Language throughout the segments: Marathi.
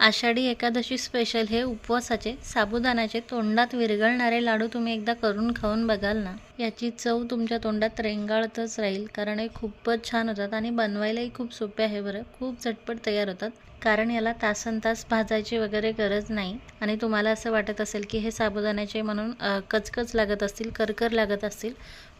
आषाढी एकादशी स्पेशल हे उपवासाचे साबुदाण्याचे तोंडात विरघळणारे लाडू तुम्ही एकदा करून खाऊन बघाल ना. याची चव तुमच्या तोंडात रेंगाळतच राहील कारण हे खूपच छान होतात आणि बनवायलाही खूप सोपे आहे बरं. खूप झटपट तयार होतात कारण याला तासन तास भाजायची वगैरे गरज नाही. आणि तुम्हाला असं वाटत असेल की हे साबुदाण्याचे म्हणून कचकच लागत असतील करकर लागत असतील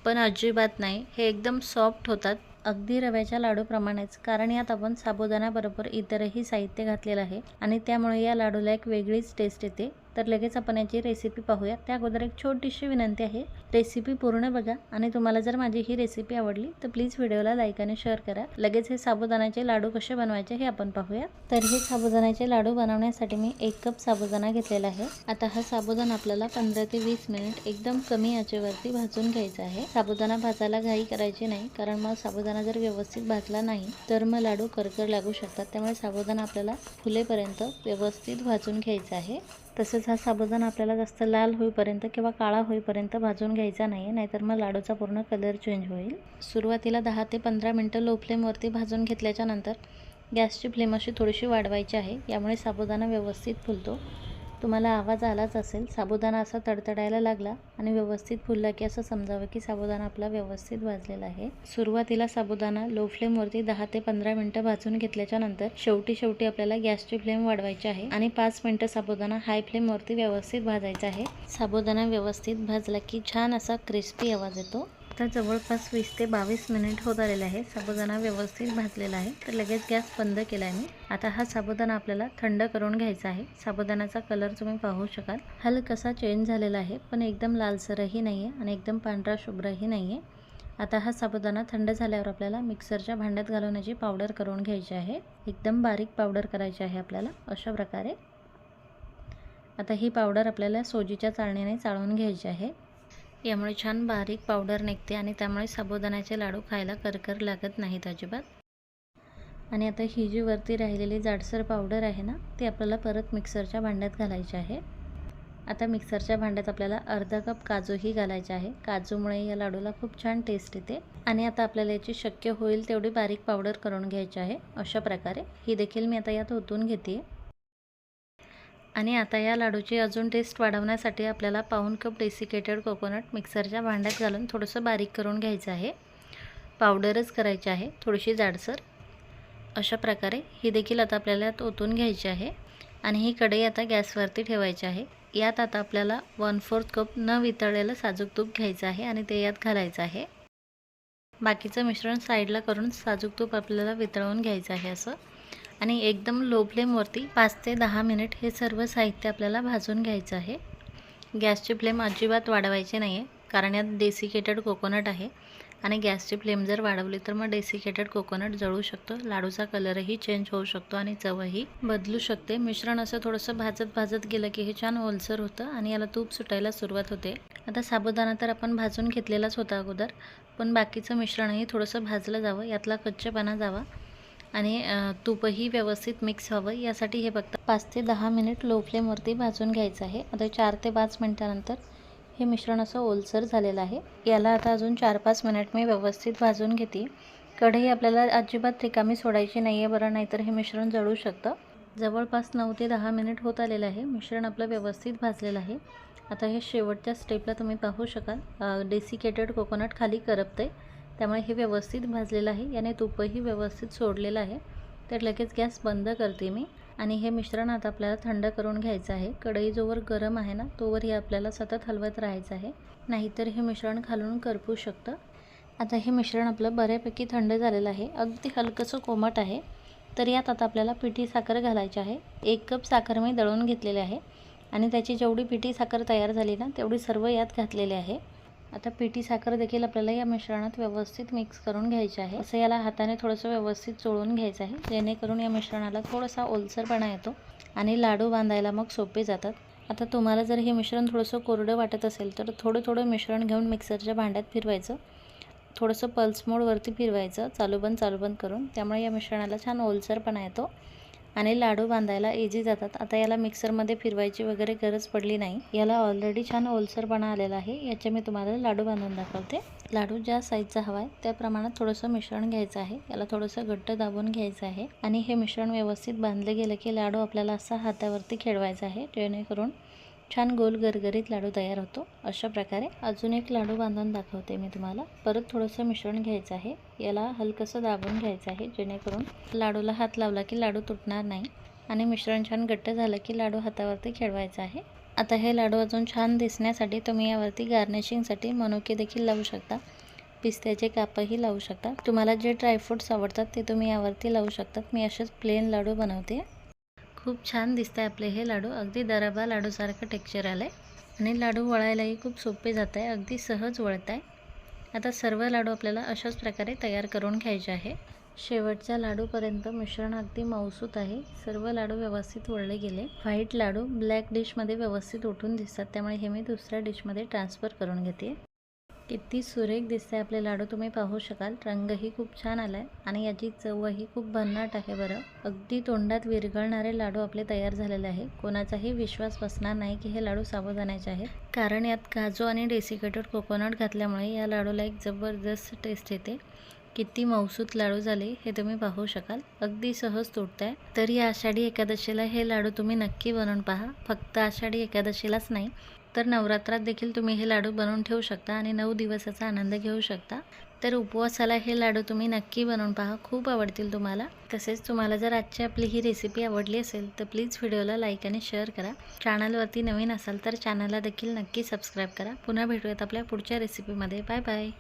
पण अजिबात नाही. हे एकदम सॉफ्ट होतात. अगदी रव्याच्या लाडूप्रमाणेच कारण यात आपण साबुदाण्याबरोबर इतरही साहित्य घातलेलं आहे आणि त्यामुळे या लाडूला एक वेगळीच टेस्ट येते. तर लगेच आपण याची रेसिपी पाहूया त्या अगोदर एक छोटीशी विनंती आहे. रेसिपी पूर्ण बघा आणि तुम्हाला जर माझी ही रेसिपी आवडली तर प्लीज व्हिडिओला लाईक आणि शेअर करा. लगेच हे साबुदाण्याचे लाडू कसे बनवायचे हे आपण पाहूया तर हे साबुदाण्याचे लाडू बनवण्यासाठी मी एक कप साबुदाणा घेतलेला आहे. आता हा साबुदाणा आपल्याला पंधरा ते वीस मिनिट एकदम कमी आचेवरती भाजून घ्यायचा आहे. साबुदाणा भाजायला घाई करायची नाही कारण मग साबुदाणा जर व्यवस्थित भाजला नाही तर मग लाडू करकर लागू शकतात. त्यामुळे साबुदाणा आपल्याला फुलेपर्यंत व्यवस्थित भाजून घ्यायचा आहे. तसेच हा साबुदाणा आपल्याला जास्त लाल होईपर्यंत किंवा काळा होईपर्यंत भाजून घ्यायचा नाही नाहीतर मग लाडूचा पूर्ण कलर चेंज होईल. सुरुवातीला दहा ते पंधरा मिनटं लो फ्लेमवरती भाजून घेतल्याच्या नंतर गॅसची फ्लेम अशी थोडीशी वाढवायची आहे यामुळे साबुदाणा व्यवस्थित फुलतो. तुम्हाला आवाज आलाच असेल. साबुदाणा असा तडतडायला लागला आणि व्यवस्थित फुलला की असं समजावं की साबुदाणा आपला व्यवस्थित भाजलेला आहे. सुरुवातीला साबुदाणा लो फ्लेमवरती दहा ते पंधरा मिनटं भाजून घेतल्याच्या नंतर शेवटी शेवटी आपल्याला गॅसची फ्लेम वाढवायची आहे आणि पाच मिनटं साबुदाणा हाय फ्लेमवरती व्यवस्थित भाजायचा आहे. साबुदाणा व्यवस्थित भाजला की छान असा क्रिस्पी आवाज येतो. आता जवळपास वीस ते बावीस मिनिट होत आलेले आहे. साबुदाणा व्यवस्थित भाजलेला आहे. तर लगेच गॅस बंद केला आहे मी. आता हा साबुदाणा आपल्याला थंड करून घ्यायचा आहे. साबुदाण्याचा कलर तुम्ही पाहू शकाल. हलकसा चेंज झालेला आहे पण एकदम लालसरही नाही आहे आणि एकदम पांढरा शुभ्रही नाही आहे आता हा साबुदाणा थंड झाल्यावर आपल्याला मिक्सरच्या भांड्यात घालवण्याची पावडर करून घ्यायची आहे. एकदम बारीक पावडर करायची आहे आपल्याला अशा प्रकारे. आता ही पावडर आपल्याला सोजीच्या चाळणीने चाळून घ्यायची आहे. यामुळे छान बारीक पावडर निघते आणि त्यामुळे साबुदाण्याचे लाडू खायला करकर लागत नाहीत अजिबात. आणि आता ही जी वरती राहिलेली जाडसर पावडर आहे ना ती आपल्याला परत मिक्सरच्या भांड्यात घालायची आहे. आता मिक्सरच्या भांड्यात आपल्याला अर्धा कप काजूही घालायचा आहे. काजूमुळे या लाडूला खूप छान टेस्ट येते. आणि आता आपल्याला याची शक्य होईल तेवढी बारीक पावडर करून घ्यायची आहे. अशा प्रकारे ही देखील मी आता यात ओतून घेते आणि आता या लाडूची अजून टेस्ट वाढवण्यासाठी आपल्याला पाऊन कप डेसिकेटेड कोकोनट मिक्सरच्या भांड्यात घालून थोडंसं बारीक करून घ्यायचं आहे. पावडरच करायची आहे थोडीशी जाडसर. अशा प्रकारे ही देखील आता आपल्याला यात ओतून घ्यायची आहे आणि ही कढई आता गॅसवरती ठेवायची आहे. यात आता आपल्याला वन फोर्थ कप न वितळलेलं साजूक तूप घ्यायचं आहे आणि ते यात घालायचं आहे. बाकीचं मिश्रण साईडला करून साजूक तूप आपल्याला वितळवून घ्यायचं आहे असं. आणि एकदम लो फ्लेमवरती पाच ते दहा मिनिट हे सर्व साहित्य आपल्याला भाजून घ्यायचं आहे. गॅसची फ्लेम अजिबात वाढवायची नाही आहे कारण यात डेसिकेटेड कोकोनट आहे. आणि गॅसची फ्लेम जर वाढवली तर मग डेसिकेटेड कोकोनट जळू शकतो लाडूचा कलरही चेंज होऊ शकतो आणि चवही बदलू शकते. मिश्रण असं थोडंसं भाजत भाजत गेलं की हे छान ओलसर होतं आणि याला तूप सुटायला सुरुवात होते. आता साबुदाणा तर आपण भाजून घेतलेलाच होता अगोदर पण बाकीचं मिश्रणही थोडंसं भाजलं जावं यातला कच्चेपणा जावा. आणि तूपही व्यवस्थित मिक्स व्हावं यासाठी हे बघता पाच ते दहा मिनिट लो फ्लेमवरती भाजून घ्यायचं आहे. आता चार ते पाच मिनटानंतर हे मिश्रण असं ओलसर झालेलं आहे. याला आता अजून चार पाच मिनिट मी व्यवस्थित भाजून घेते. कढई आपल्याला अजिबात रिकामी सोडायची नाही आहे बरं नाहीतर हे मिश्रण जळू शकतं. जवळपास नऊ ते दहा मिनिट होत आलेलं आहे. मिश्रण आपलं व्यवस्थित भाजलेलं आहे. आता हे शेवटच्या स्टेपला तुम्ही पाहू शकाल. डेसिकेटेड कोकोनट खाली करपते त्यामुळे हे व्यवस्थित भाजलेलं आहे. याने तूपही व्यवस्थित सोडलेलं आहे. तर लगेच गॅस बंद करते मी. आणि हे मिश्रण आता आपल्याला थंड करून घ्यायचं आहे. कढई जोवर गरम आहे ना तोवर हे आपल्याला सतत हलवत राहायचं आहे. नाहीतर हे मिश्रण खालून करपू शकतं. आता हे मिश्रण आपलं बऱ्यापैकी थंड झालेलं आहे. अगदी हलकंसं कोमट आहे. तर यात आता आपल्याला पिठी साखर घालायची आहे. एक कप साखर मी दळून घेतलेली आहे. आणि त्याची जेवढी पिठी साखर तयार झाली ना तेवढी सर्व यात घातलेली आहे. आता पिठी साखर देखील आपल्याला या मिश्रणात व्यवस्थित मिक्स करून घ्यायचे आहे. असं याला हाताने थोडंसं व्यवस्थित चोळून घ्यायचं आहे. जेणेकरून या मिश्रणाला थोडासा ओलसरपणा येतो आणि लाडू बांधायला मग सोपे जातात. आता तुम्हाला जर हे मिश्रण थोडंसं कोरडं वाटत असेल तर थोडं थोडं मिश्रण घेऊन मिक्सरच्या भांड्यात फिरवायचं. थोडंसं पल्स मोडवरती फिरवायचं. चालू बंद चालू बंद करून त्यामुळे या मिश्रणाला छान ओलसरपणा येतो. आणि लाडू बांधायला इझी जातात. आता याला मिक्सरमध्ये फिरवायची वगैरे गरज पडली नाही. याला ऑलरेडी छान ओलसरपणा आलेला आहे. याचे मी तुम्हाला लाडू बांधून दाखवते. लाडू ज्या साईजचा हवा आहे त्या प्रमाणात थोडंसं मिश्रण घ्यायचं आहे. याला थोडंसं घट्ट दाबून घ्यायचं आहे. आणि हे मिश्रण व्यवस्थित बांधले गेलं की लाडू आपल्याला असा हातावरती खेळवायचा आहे जेणेकरून छान गोल गरगरीत लाडू तयार होतो. अशा प्रकारे अजून एक लाडू बांधून दाखवते मी तुम्हाला. परत थोडंसं मिश्रण घ्यायचं आहे. याला हलकंसं दाबून घ्यायचं आहे जेणेकरून लाडूला हात लावला की लाडू तुटणार नाही आणि मिश्रण छान घट्ट झालं की लाडू हातावरती खेळवायचं आहे. आता हे लाडू अजून छान दिसण्यासाठी तुम्ही यावरती गार्निशिंगसाठी मनुके देखील लावू शकता. पिस्त्याचे कापही लावू शकता. तुम्हाला जे ड्रायफ्रूट्स आवडतात ते तुम्ही यावरती लावू शकतात. मी असेच प्लेन लाडू बनवते. खूप छान दिसत आहे आपले हे लाडू. अगदी दराबा लाडूसारखं टेक्स्चर आलं आहे आणि लाडू वळायलाही खूप सोपे जात आहे अगदी सहज वळत आहे आता सर्व लाडू आपल्याला अशाच प्रकारे तयार करून घ्यायचे आहे. शेवटच्या लाडूपर्यंत मिश्रण अगदी मौसूत आहे. सर्व लाडू व्यवस्थित वळले गेले. व्हाईट लाडू ब्लॅक डिशमध्ये व्यवस्थित उठून दिसतात. त्यामुळे हे मी दुसऱ्या डिशमध्ये ट्रान्सफर करून घेते. किती सुरेख दिसते आपले लाडू. तुम्ही पाहू शकाल रंगही खूप छान आला आहे आणि याची चवही खूप भन्नाट आहे बरं. अगदी तोंडात विरघळणारे लाडू आपले तयार झालेले आहे कोणाचाही विश्वास बसणार नाही की हे लाडू साबुदाण्याचे आहेत. कारण यात काजू आणि डेसिकेटेड कोकोनट घातल्यामुळे या लाडूला एक जबरदस्त टेस्ट येते. किती मौसूत लाडू झाले हे तुम्ही पाहू शकाल. अगदी सहज तुटत आहे तर या आषाढी एकादशीला हे लाडू तुम्ही नक्की बनवून पहा. फक्त आषाढी एकादशीलाच नाही तर नवरात्रात देखील तुम्ही हे लाडू बनवून ठेवू शकता आणि नऊ दिवसाचा आनंद घेऊ शकता. तर उपवासाला हे लाडू तुम्ही नक्की बनवून पहा. खूप आवडतील तुम्हाला. तसेच तुम्हाला जर आजची आपली ही रेसिपी आवडली असेल तर प्लीज व्हिडिओला लाईक आणि शेअर करा. चॅनलवरती नवीन असाल तर चॅनलला देखील नक्की सबस्क्राईब करा. पुन्हा भेटूयात आपल्या पुढच्या रेसिपीमध्ये बाय बाय